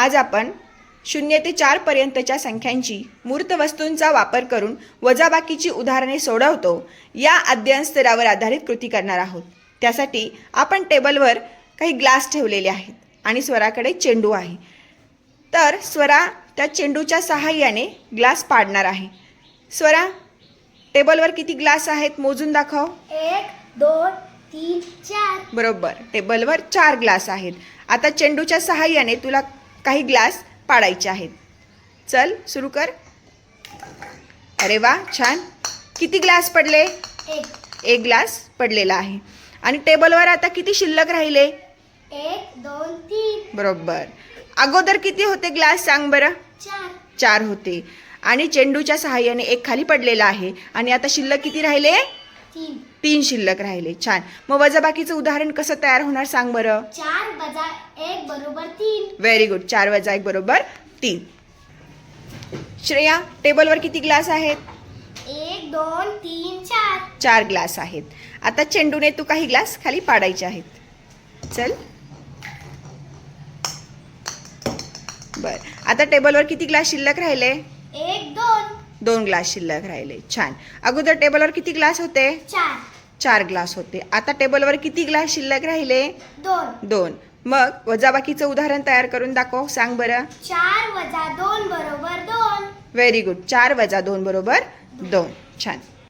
आज आपण शून्य ते चार पर्यंतच्या संख्यांची मूर्त वस्तूंचा वापर करून वजाबाकीची उदाहरणे सोडवतो या अध्ययन स्तरावर आधारित कृती करणार आहोत. त्यासाठी आपण टेबलवर काही ग्लास ठेवलेले आहेत आणि स्वराकडे चेंडू आहे. तर स्वरा त्या चेंडूच्या सहाय्याने ग्लास पाडणार आहे. स्वरा टेबलवर किती ग्लास आहेत मोजून दाखव. एक दोन तीन चार. बरोबर टेबलवर चार ग्लास आहेत. आता चेंडूच्या सहाय्याने तुला काही ग्लास पाडायचे आहेत. चल सुरू कर. अरे वा छान. किती ग्लास पडले? एक. एक ग्लास पडलेला आहे. आणि टेबलवर आता किती शिल्लक राहिले? एक दोन तीन. बरोबर. अगोदर किती होते ग्लास सांग बरं? चार. चार होते. आणि चेंडूच्या सहाय्याने एक खाली पडलेला आहे. आणि आता शिल्लक किती राहिले? तीन. शिल्लक राहिले. छान. मग वजाबाकीचं उदाहरण कसं तयार होणार सांग बरं. चार वजा एक बरोबर तीन. व्हेरी गुड चार वजा एक बरोबर तीन. श्रेया टेबलवर किती ग्लास आहेत? एक दोन तीन चार. चार ग्लास आहेत. आता चेंडूने तू काही ग्लास खाली पाडायचे आहेत. चल. बर. आता टेबलवर किती ग्लास शिल्लक राहिले? एक दोन. दोन ग्लास शिल्लक राहिले. छान. अगोदर टेबलवर किती ग्लास होते? चार. चार ग्लास होते. आता टेबलवर किती ग्लास शिल्लक राहिले? दोन. दोन. मग वजाबाकीचं उदाहरण तयार करून दाखव. सांग बरं. चार वजा दोन बरोबर दोन. व्हेरी गुड चार वजा दोन बरोबर दोन. छान.